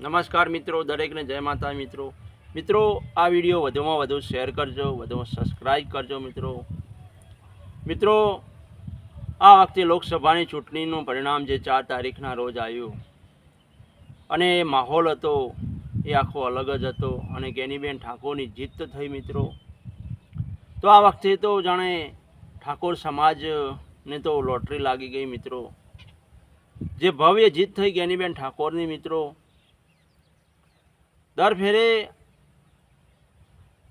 નમસ્કાર મિત્રો, દરેકને જય માતા મિત્રો. મિત્રો, આ વીડિયો વધુમાં વધુ શેર કરજો, વધુમાં સબસ્ક્રાઈબ કરજો મિત્રો. મિત્રો, આ વખતે લોકસભાની ચૂંટણીનું પરિણામ જે ચાર તારીખના રોજ આવ્યું અને એ માહોલ હતો, એ આખો અલગ જ હતો અને ગેનીબેન ઠાકોરની જીત થઈ મિત્રો. તો આ વખતે તો જાણે ઠાકોર સમાજને તો લોટરી લાગી ગઈ મિત્રો. જે ભવ્ય જીત થઈ ગેનીબેન ઠાકોરની મિત્રો દર ફેરે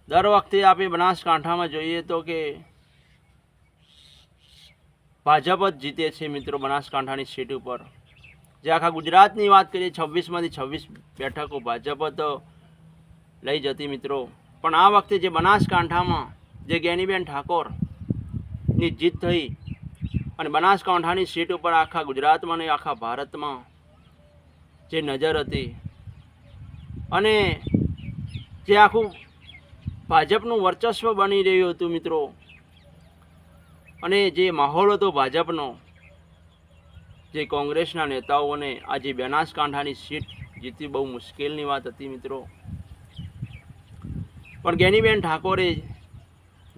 દર વખતે આપણે બનાસકાંઠામાં જોઈએ તો કે ભાજપ જ જીતે છે મિત્રો બનાસકાંઠાની સીટ ઉપર. જે આખા ગુજરાતની વાત કરીએ, છવ્વીસમાંથી છવ્વીસ બેઠકો ભાજપ જ લઈ જતી મિત્રો. પણ આ વખતે જે બનાસકાંઠામાં જે જ્ઞાનીબેન ઠાકોરની જીત થઈ અને બનાસકાંઠાની સીટ ઉપર આખા ગુજરાતમાં અને આખા ભારતમાં જે નજર હતી અને જે આખું ભાજપનું વર્ચસ્વ બની રહ્યું હતું મિત્રો. અને જે માહોલ હતો ભાજપનો, જે કોંગ્રેસના નેતાઓને આજે બનાસકાંઠાની સીટ જીતવી બહુ મુશ્કેલની વાત હતી મિત્રો. પણ ગેનીબેન ઠાકોરે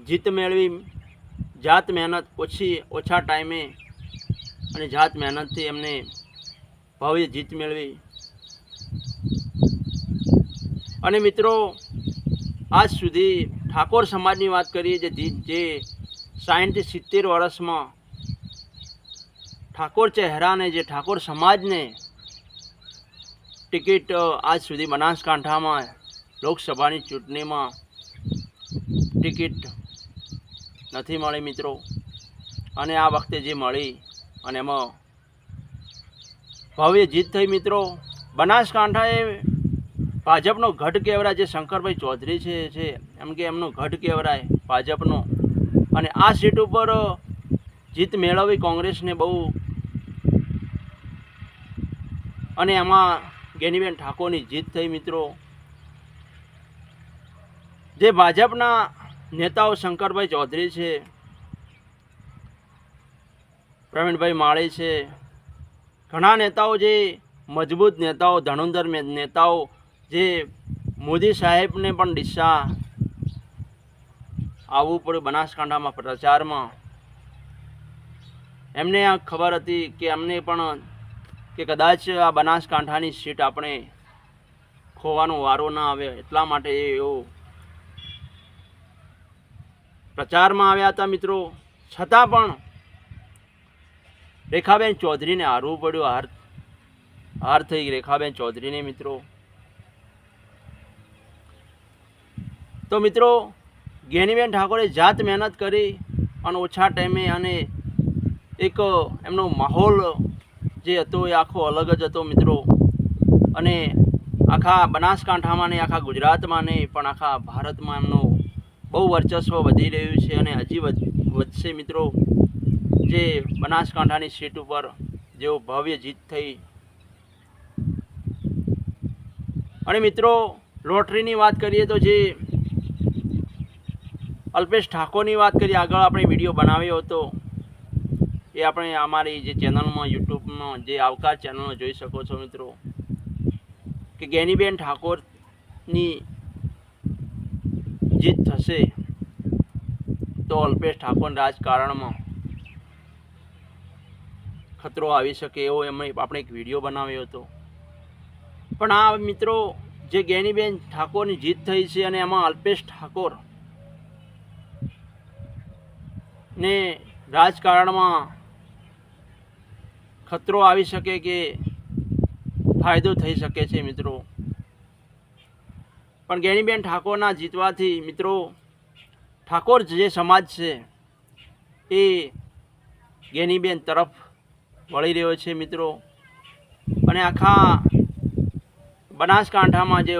જીત મેળવી, જાત મહેનત ઓછી, ઓછા ટાઈમે અને જાત મહેનતથી એમને ભવ્ય જીત મેળવી. અને મિત્રો, આજ સુધી ઠાકોર સમાજની વાત કરીએ જે જે સાઠથી સિત્તેર વર્ષમાં ઠાકોર ચહેરાને, જે ઠાકોર સમાજને ટિકિટ આજ સુધી બનાસકાંઠામાં, લોકસભાની ચૂંટણીમાં ટિકિટ નથી મળી મિત્રો. અને આ વખતે જે મળી અને એમાં ભવ્ય જીત થઈ મિત્રો. બનાસકાંઠાએ ભાજપનો ગઢ કહેવરાય જે શંકરભાઈ ચૌધરી છે એમ કે એમનો ગઢ કહેવરાય ભાજપનો. અને આ સીટ ઉપર જીત મેળવવી કોંગ્રેસને બહુ. અને એમાં ગેનીબેન ઠાકોરની જીત થઈ, મિત્રો. જે ભાજપના નેતાઓ શંકરભાઈ ચૌધરી છે, પ્રવીણભાઈ માળી છે. ઘણા નેતાઓ જે મજબૂત નેતાઓ ધનુંધર નેતાઓ જે મોદી સાહેબને પણ દિશા આવવું પડ્યું બનાસકાંઠામાં પ્રચારમાં. એમને આ ખબર હતી કે એમને પણ કે કદાચ આ બનાસકાંઠાની સીટ આપણે ખોવાનો વારો ના આવે એટલા માટે એવો પ્રચારમાં આવ્યા હતા મિત્રો. છતાં પણ રેખાબેન ચૌધરીને હારવું પડ્યું. હાર હાર થઈ રેખાબેન ચૌધરીને મિત્રો. તો મિત્રો જ્ઞાનીબેન ઠાકોરે જાત મહેનત કરી અને ઓછા ટાઈમે અને એક એમનો માહોલ જે હતો એ આખો અલગ જ હતો મિત્રો. અને આખા બનાસકાંઠામાં ને આખા ગુજરાતમાં ને પણ આખા ભારતમાં એમનો બહુ વર્ચસ્વ વધી રહ્યું છે અને હજી વધ- વધશે મિત્રો. જે બનાસકાંઠાની સીટ ઉપર જેઓ ભવ્ય જીત થઈ. અને મિત્રો, લોટરીની વાત કરીએ તો જે અલ્પેશ ઠાકોરની વાત કરીએ, આગળ આપણે વીડિયો બનાવ્યો હતો. એ આપણે અમારી જે ચેનલમાં, યુટ્યુબમાં જે આવકાર ચેનલમાં જોઈ શકો છો મિત્રો. કે ગેનીબેન ઠાકોરની જીત થશે તો અલ્પેશ ઠાકોર રાજકારણમાં ખતરો આવી શકે એવો એમણે આપણે એક વીડિયો બનાવ્યો હતો. પણ આ મિત્રો જે ગેનીબેન ઠાકોરની જીત થઈ છે અને એમાં અલ્પેશ ઠાકોર ને રાજકારણમાં ખતરો આવી શકે કે ફાયદો થઈ શકે છે, મિત્રો. પણ ગેનીબેન ઠાકોરના જીતવાથી, મિત્રો, ઠાકોર જે સમાજ છે, એ ગેનીબેન તરફ વળી રહ્યો છે, મિત્રો. અને આખા બનાસકાંઠામાં જે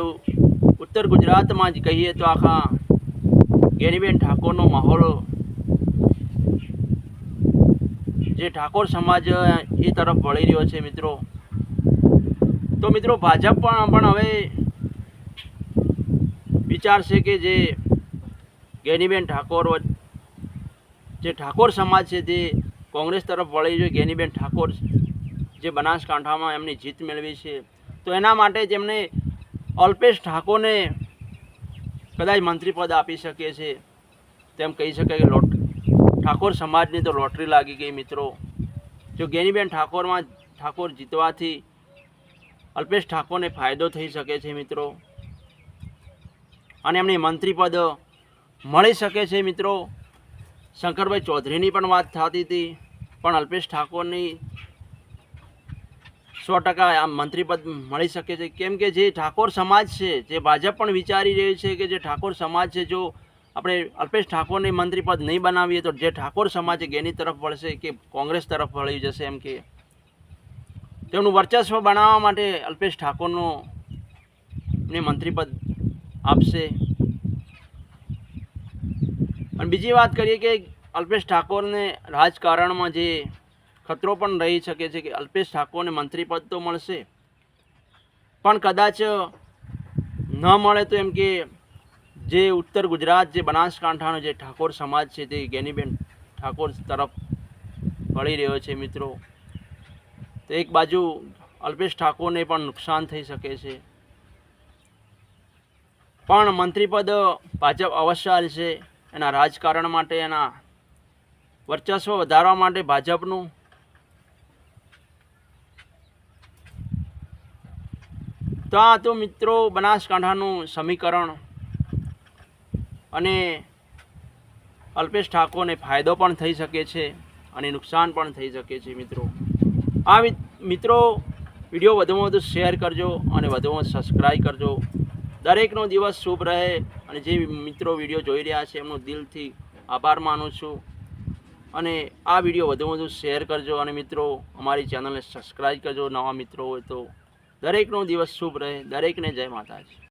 ઉત્તર ગુજરાતમાં જ કહીએ તો આખા ગેનીબેન ઠાકોરનો માહોલ જે ઠાકોર સમાજ એ તરફ વળી રહ્યો છે મિત્રો. તો મિત્રો, ભાજપ પણ પણ હવે વિચારશે કે જે ગેનીબેન ઠાકોર જે ઠાકોર સમાજ છે તે કોંગ્રેસ તરફ વળી રહ્યો ગેનીબેન ઠાકોર જે બનાસકાંઠામાં એમની જીત મેળવી છે. તો એના માટે જેમને અલ્પેશ ઠાકોરને કદાચ મંત્રીપદ આપી શકે છે, તેમ કહી શકાય કે લોટ ઠાકોર સમાજની તો લોટરી લાગી ગઈ મિત્રો. જો ગેનીબેન ઠાકોરમાં ઠાકોર જીતવાથી અલ્પેશ ઠાકોરને ફાયદો થઈ શકે છે મિત્રો. અને એમને મંત્રીપદ મળી શકે છે મિત્રો. શંકરભાઈ ચૌધરીની પણ વાત થતી હતી, પણ અલ્પેશ ઠાકોરની સો ટકા આ મંત્રીપદ મળી શકે છે. કેમ કે જે ઠાકોર સમાજ છે, જે ભાજપ પણ વિચારી રહ્યું છે કે જે ઠાકોર સમાજ છે, જો આપણે અલ્પેશ ઠાકોરને મંત્રીપદ નહીં બનાવીએ તો જે ઠાકોર સમાજ એની તરફ વળશે કે કોંગ્રેસ તરફ વળી જશે એમ કે? તેમનું વર્ચસ્વ બનાવવા માટે અલ્પેશ ઠાકોરનો ને મંત્રીપદ આપશે. અને બીજી વાત કરીએ કે અલ્પેશ ઠાકોરને રાજકારણમાં જે ખતરો પણ રહી શકે છે કે અલ્પેશ ઠાકોરને મંત્રીપદ તો મળશે. પણ કદાચ ન મળે તો એમ કે જે ઉત્તર ગુજરાત, જે બનાસકાંઠાનો જે ઠાકોર સમાજ છે તે ગેનીબેન ઠાકોર તરફ વળી રહ્યો છે મિત્રો. તો એક બાજુ અલ્પેશ ઠાકોરને પણ નુકસાન થઈ શકે છે. પણ મંત્રીપદ ભાજપ અવશ્ય છે એના રાજકારણ માટે, એના વર્ચસ્વ વધારવા માટે ભાજપનું તો આ તો મિત્રો બનાસકાંઠાનું સમીકરણ અને અલ્પેશ ઠાકોરને ફાયદો પણ થઈ શકે છે અને નુકસાન પણ થઈ શકે છે, મિત્રો. આ મિત્રો, વીડિયો વધુમાં વધુ શેર કરજો અને વધુમાં સબસ્ક્રાઈબ કરજો. દરેકનો દિવસ શુભ રહે અને જે મિત્રો વીડિયો જોઈ રહ્યા છે, એમનો દિલથી આભાર માનું છું. અને આ વીડિયો વધુમાં વધુ શેર કરજો અને મિત્રો, અમારી ચેનલને સબસ્ક્રાઈબ કરજો, નવા મિત્રો હોય તો. દરેકનો દિવસ શુભ રહે. દરેકને જય માતાજી.